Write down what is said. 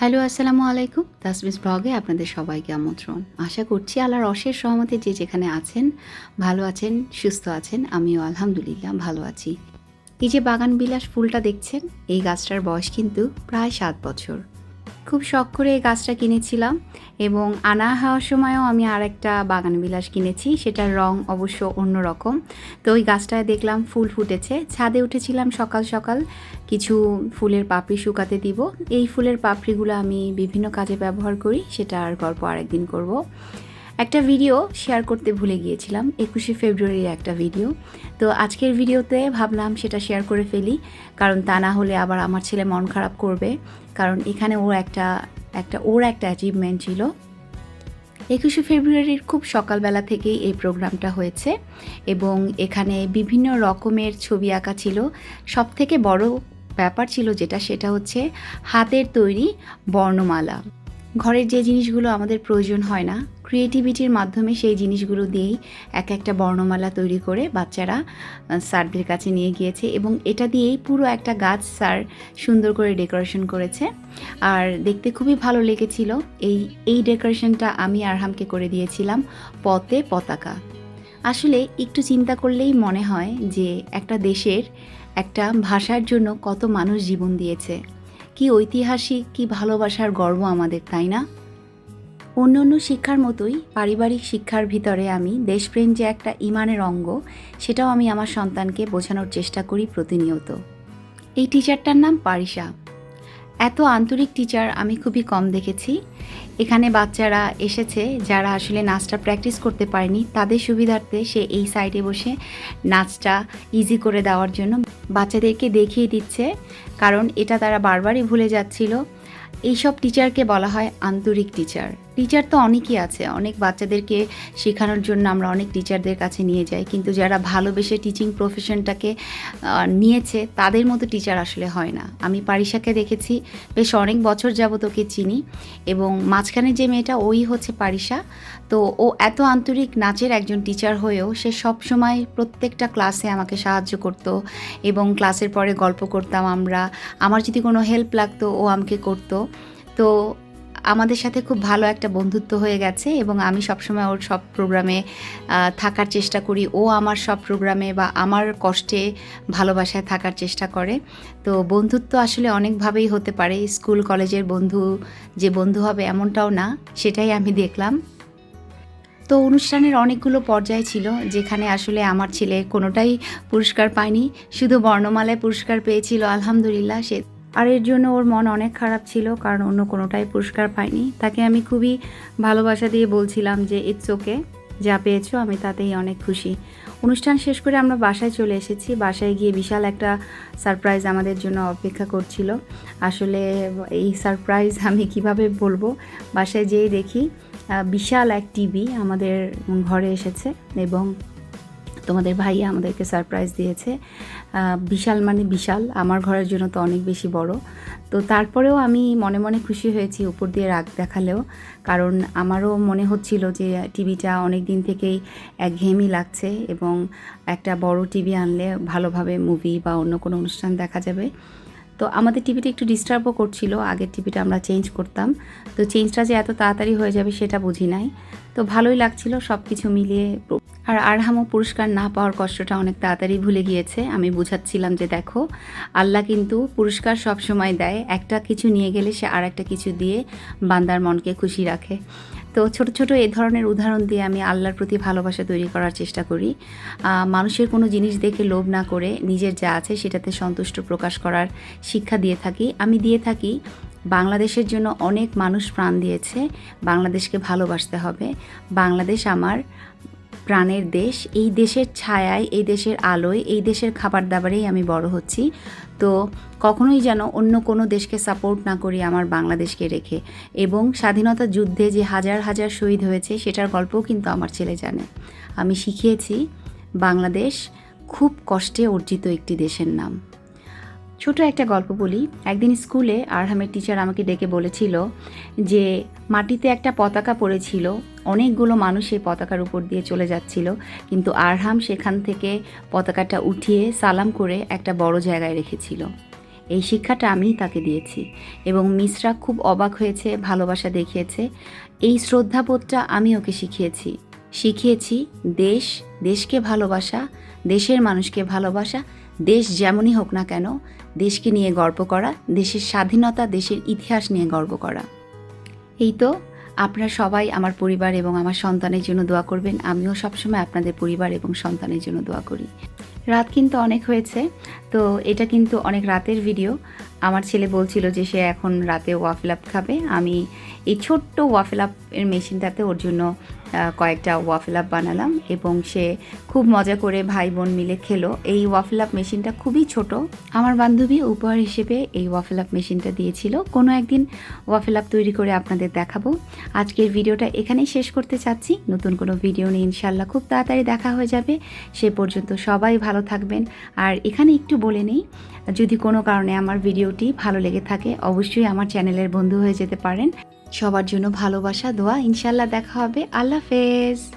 Hello, আসসালামু আলাইকুম। তাসমিস ব্লগে আপনাদের সবাইকে আমন্ত্রণ। আশা করছি আল্লাহর অশেষ সহমতে যে যেখানে আছেন, ভালো আছেন, সুস্থ আছেন, আমিও আলহামদুলিল্লাহ ভালো আছি। এই যে বাগান বিলাস ফুলটা দেখছেন, এই গাছটার বয়স কিন্তু প্রায় সাত বছর। খুব শখ করে এই গাছটা কিনেছিলাম এবং আনা হওয়ার সময়ও আমি আর একটা বাগান বিলাস কিনেছি, সেটার রং অবশ্য অন্য রকম তো ওই গাছটায় দেখলাম ফুল ফুটেছে। ছাদে উঠেছিলাম সকাল সকাল, কিছু ফুলের পাপড়ি শুকাতে দিব। এই ফুলের পাপড়িগুলো আমি বিভিন্ন কাজে ব্যবহার করি, সেটা আর গল্প আরেকদিন করব। একটা ভিডিও শেয়ার করতে ভুলে গিয়েছিলাম, একুশে ফেব্রুয়ারির একটা ভিডিও তো আজকের ভিডিওতে ভাবলাম সেটা শেয়ার করে ফেলি, কারণ তা না হলে আবার আমার ছেলে মন খারাপ করবে। কারণ এখানে ওর একটা একটা, ওর একটা অ্যাচিভমেন্ট ছিল। একুশে ফেব্রুয়ারির খুব সকালবেলা থেকেই এই প্রোগ্রামটা হয়েছে এবং এখানে বিভিন্ন রকমের ছবি আঁকা ছিল। সব থেকে বড় ব্যাপার ছিল যেটা, সেটা হচ্ছে হাতের তৈরি বর্ণমালা। ঘরের যে জিনিসগুলো আমাদের প্রয়োজন হয় না ক্রিয়েটিভিটির মাধ্যমে সেই জিনিসগুলো দিয়েই এক একটা বর্ণমালা তৈরি করে বাচ্চারা স্যারদের কাছে নিয়ে গিয়েছে এবং এটা দিয়েই পুরো একটা গাছ স্যার সুন্দর করে ডেকোরেশন করেছে। আর দেখতে খুবই ভালো লেগেছিল। এই এই ডেকোরেশনটা আমি আরহামকে করে দিয়েছিলাম পথে পতাকা। আসলে একটু চিন্তা করলেই মনে হয় যে একটা দেশের একটা ভাষার জন্য কত মানুষ জীবন দিয়েছে। কি ঐতিহাসিক, কি ভালোবাসার গর্ব আমাদের, তাই না? অন্য অন্য শিক্ষার মতোই পারিবারিক শিক্ষার ভিতরে আমি দেশপ্রেম যে একটা ইমানের অঙ্গ, সেটাও আমি আমার সন্তানকে বোঝানোর চেষ্টা করি প্রতিনিয়ত। এই টিচারটার নাম পারিসা এত আন্তরিক টিচার আমি খুবই কম দেখেছি। এখানে বাচ্চারা এসেছে যারা আসলে নাচটা প্র্যাকটিস করতে পারেনি। তাদের সুবিধার্থে সে এই সাইডে বসে নাচটা ইজি করে দেওয়ার জন্য বাচ্চাদেরকে দেখিয়ে দিচ্ছে, কারণ এটা তারা বারবারই ভুলে যাচ্ছিল। এইসব টিচারকে বলা হয় আন্তরিক টিচার টিচার তো অনেকই আছে, অনেক বাচ্চাদেরকে শেখানোর জন্য আমরা অনেক টিচারদের কাছে নিয়ে যাই, কিন্তু যারা ভালোবেসে টিচিং প্রফেশনটাকে নিয়েছে, তাদের মতো টিচার আসলে হয় না। আমি পারিশাকে দেখেছি, বেশ অনেক বছর যাবত ওকে চিনি এবং মাঝখানে যে মেয়েটা ওই হচ্ছে পারিশা। তো ও এত আন্তরিক নাচের একজন টিচার হয়েও সে সব সময় প্রত্যেকটা ক্লাসে আমাকে সাহায্য করতো এবং ক্লাসের পরে গল্প করতাম আমরা। আমার যদি কোনো হেল্প লাগতো, ও আমাকে করতো। তো আমাদের সাথে খুব ভালো একটা বন্ধুত্ব হয়ে গেছে এবং আমি সবসময় ওর সব প্রোগ্রামে থাকার চেষ্টা করি। ও আমার সব প্রোগ্রামে বা আমার কষ্টে ভালোবাসায় থাকার চেষ্টা করে। তো বন্ধুত্ব আসলে অনেকভাবেই হতে পারে। স্কুল, কলেজের বন্ধু, যে বন্ধু হবে এমনটাও না, সেটাই আমি দেখলাম। তো অনুষ্ঠানের অনেকগুলো পর্যায় ছিল, যেখানে আসলে আমার ছেলে কোনোটাই পুরস্কার পায়নি। শুধু বর্ণমালায় পুরস্কার পেয়েছিল, আলহামদুলিল্লাহ, সে আর এর জন্য ওর মন অনেক খারাপ ছিল, কারণ অন্য কোনোটাই পুরস্কার পায়নি। তাকে আমি খুবই ভালোবাসা দিয়ে বলছিলাম যে ইটস ওকে যা পেয়েছ আমি তাতেই অনেক খুশি। অনুষ্ঠান শেষ করে আমরা বাসায় চলে এসেছি। বাসায় গিয়ে বিশাল একটা সারপ্রাইজ আমাদের জন্য অপেক্ষা করছিল। আসলে এই সারপ্রাইজ আমি কীভাবে বলব? বাসায় যেয়ে দেখি বিশাল এক টিভি আমাদের ঘরে এসেছে এবং তোমাদের ভাইয়া আমাদেরকে সারপ্রাইজ দিয়েছে। বিশাল মানে বিশাল। আমার ঘরের জন্য তো অনেক বেশি বড়। তো তারপরেও আমি মনে মনে খুশি হয়েছি উপর দিয়ে রাগ দেখালেও। কারণ আমারও মনে হচ্ছিল যে টিভিটা অনেক দিন থেকেই একঘেয়েমি লাগছে এবং একটা বড় টিভি আনলে ভালোভাবে মুভি বা অন্য কোনো অনুষ্ঠান দেখা যাবে। তো আমাদের টিভিটা একটু ডিস্টার্বও করছিল। আগের টিভিটা আমরা চেঞ্জ করতাম। তো চেঞ্জটা যে এত তাড়াতাড়ি হয়ে যাবে সেটা বুঝি নাই। তো ভালোই লাগছিল সব কিছু মিলিয়ে আর আরহামও পুরস্কার না পাওয়ার কষ্টটা অনেক তাড়াতাড়ি ভুলে গিয়েছে। আমি বুঝাচ্ছিলাম যে দেখো, আল্লাহ কিন্তু পুরস্কার সব সময় দেয়। একটা কিছু নিয়ে গেলে সে আর একটা কিছু দিয়ে বান্দার মনকে খুশি রাখে। তো ছোট ছোট এই ধরনের উদাহরণ দিয়ে আমি আল্লাহর প্রতি ভালোবাসা তৈরি করার চেষ্টা করি। মানুষের কোনো জিনিস দেখে লোভ না করে নিজের যা আছে সেটাতে সন্তুষ্ট প্রকাশ করার শিক্ষা দিয়ে থাকি। আমি দিয়ে থাকি, বাংলাদেশের জন্য অনেক মানুষ প্রাণ দিয়েছে, বাংলাদেশকে ভালোবাসতে হবে। বাংলাদেশ আমার প্রাণের দেশ, এই দেশের ছায়ায়, এই দেশের আলোয়, এই দেশের খাবার দাবারেই আমি বড় হচ্ছি। তো কখনোই যেন অন্য কোনো দেশকে সাপোর্ট না করি আমার বাংলাদেশকে রেখে। এবং স্বাধীনতা যুদ্ধে যে হাজার হাজার শহীদ হয়েছে, সেটার গল্পও কিন্তু আমার ছেলে জানে। আমি শিখিয়েছি, বাংলাদেশ খুব কষ্টে অর্জিত একটি দেশের নাম। ছোট একটা গল্প বলি। একদিন স্কুলে আরহামের টিচার আমাকে ডেকে বলেছিল যে, মাটিতে একটা পতাকা পড়েছিল, অনেকগুলো মানুষ সেই পতাকার উপর দিয়ে চলে যাচ্ছিল, কিন্তু আরহাম সেখান থেকে পতাকাটা উঠিয়ে সালাম করে একটা বড় জায়গায় রেখেছিল। এই শিক্ষাটা আমিই তাকে দিয়েছি এবং মিসরা খুব অবাক হয়েছে, ভালোবাসা দেখিয়েছে। এই শ্রদ্ধাবোধটা আমি ওকে শিখিয়েছি। শিখিয়েছি দেশ, দেশকে ভালোবাসা, দেশের মানুষকে ভালোবাসা দেশ যেমনই হোক না কেন, দেশকে নিয়ে গর্ব করা, দেশের স্বাধীনতা, দেশের ইতিহাস নিয়ে গর্ব করা। এই তো, আপনারা সবাই আমার পরিবার এবং আমার সন্তানের জন্য দোয়া করবেন। আমিও সবসময় আপনাদের পরিবার এবং সন্তানের জন্য দোয়া করি। রাত কিন্তু অনেক হয়েছে, তো এটা কিন্তু অনেক রাতের ভিডিও আমার ছেলে বলছিল যে সে এখন রাতে ওয়াফেল আপ খাবে। আমি এই ছোট্ট ওয়াফেল আপের মেশিনটাতে ওর জন্য কয়েকটা ওয়াফেল আপ বানালাম এবং সে খুব মজা করে ভাই বোন মিলে খেলো। এই ওয়াফেল আপ মেশিনটা খুবই ছোট। আমার বান্ধবী উপহার হিসেবে এই ওয়াফেল আপ মেশিনটা দিয়েছিল। কোনো একদিন ওয়াফেল আপ তৈরি করে আপনাদের দেখাবো। আজকের ভিডিওটা এখানেই শেষ করতে চাচ্ছি। নতুন কোনো ভিডিও নিয়ে ইনশাল্লাহ খুব তাড়াতাড়ি দেখা হয়ে যাবে। সে পর্যন্ত সবাই ভালো থাকবেন। আর এখানে একটু বলে নিই, যদি কোনো কারণে আমার ভিডিওটি ভালো লেগে থাকে, অবশ্যই আমার চ্যানেলের বন্ধু হয়ে যেতে পারেন। সবার জন্য ভালোবাসা দোয়া। ইনশাল্লাহ দেখা হবে। আল্লাহ হাফেজ।